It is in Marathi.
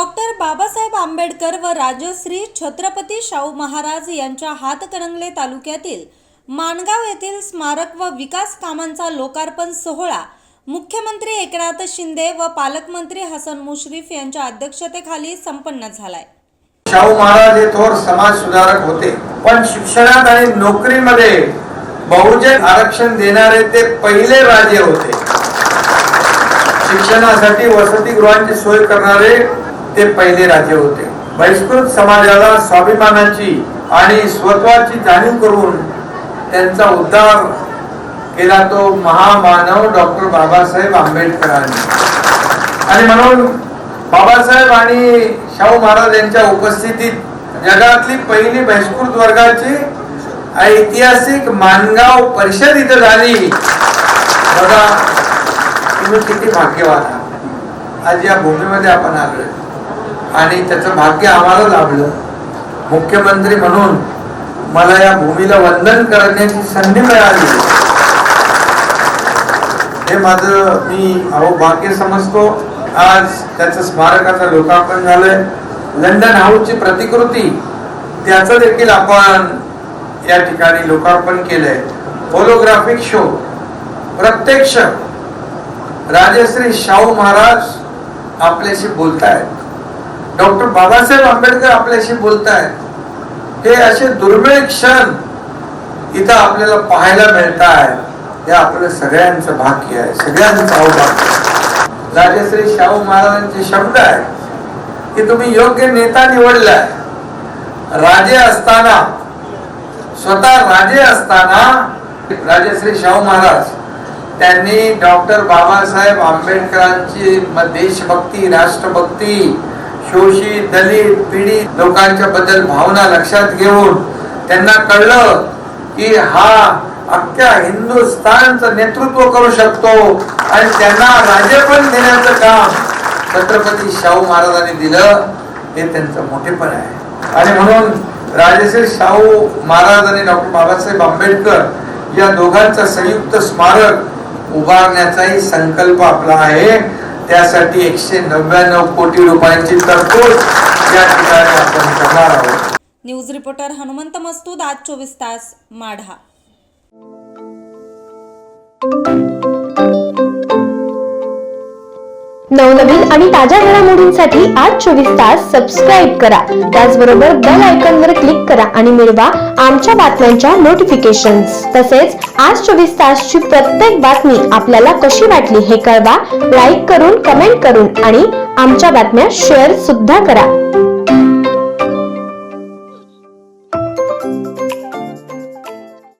डॉक्टर बाबासाहेब आंबेडकर व राजश्री छत्रपती शाहू महाराज यांच्या हातकणंगले तालुक्यातील माणगाव येथील स्मारक व विकास कामांचा लोकार्पण सोहळा मुख्यमंत्री एकनाथ शिंदे व पालकमंत्री हसन मुश्रीफ यांच्या अध्यक्षतेखाली संपन्न झालाय. शाहू महाराज हे थोर समाज सुधारक होते पण शिक्षणात आणि नोकरीमध्ये बहुजन आरक्षण देणारे ते पहिले राजे होते. शिक्षणासाठी वसतिगृहांची सोय करणारे ते पहिले राजे होते. बहिष्कृत समाजाला स्वाभिमानाची आणि स्वत्वाची जाणीव करून त्यांचा उद्धार केला तो महामानव डॉक्टर बाबासाहेब आंबेडकरांनी. आणि म्हणून बाबासाहेब आणि शाहू महाराज यांच्या उपस्थितीत जगातली पहिली बहिष्कृत वर्गाची ऐतिहासिक मानगाव परिषद इथं झाली. बघा तुम्ही किती भाग्यवान आहात. आज या भूमीमध्ये आपण आलोय. आणि त्याचं भाग्य आम्हाला लाभलं. मुख्यमंत्री म्हणून मला या भूमीला वंदन करण्याची संधी मिळाली. हे माझं मी अहो भाग्य समजतो. आज त्याचं स्मारकाचं लोकार्पण झालंय. लंडन हाऊसची प्रतिकृती त्याचं देखील आपण या ठिकाणी लोकार्पण केलंय. होलोग्राफिक शो प्रत्यक्ष राजश्री शाहू महाराज आपल्याशी बोलतायत. डॉक्टर बाबासाहेब आंबेडकर आपल्याशी बोलतायत. हे असे दुर्मिळ क्षण इथं आपल्याला पाहायला मिळत आहे हे आपलं सगळ्यांचं भाग्य आहे. सगळ्यांचं अवभाग्य राजश्री शाहू महाराजांचे शब्द आहेत की तुम्ही योग्य नेता निवडलाय. राजे असताना स्वतः राजे असताना राजश्री शाहू महाराज त्यांनी डॉक्टर बाबासाहेब आंबेडकरांची देशभक्ती राष्ट्रभक्ती शोषित दलित पीडित लोकांच्या बद्दल भावना लक्षात घेऊन त्यांना कळलं की हा अख्ख्या हिंदुस्थानचं नेतृत्व करू शकतो आणि त्यांना राजेपण देण्याचं काम छत्रपती शाहू महाराजांनी दिलं हे त्यांचं मोठेपण आहे. आणि म्हणून राजश्री शाहू महाराज आणि डॉक्टर बाबासाहेब आंबेडकर या दोघांचं संयुक्त स्मारक उभारण्याचाही संकल्प आपला आहे. त्यासाठी एकशे नव्याण्णव कोटी रुपयांची तरतूद या ठिकाणी आपण करणार आहोत. न्यूज रिपोर्टर हनुमंत मस्तूद आज चोवीस तास माढा. नवनवीन आणि ताज्या घडामोडींसाठी आज चोवीस तास सबस्क्राईब करा. त्याचबरोबर बेल आयकॉन वर क्लिक करा. आणि मिळवा आमच्या बातम्यांच्या नोटिफिकेशन्स तसेच आज चोवीस तासची प्रत्येक बातमी आपल्याला कशी वाटली हे कळवा. लाईक करून कमेंट करून आणि आमच्या बातम्या शेअर सुद्धा करा.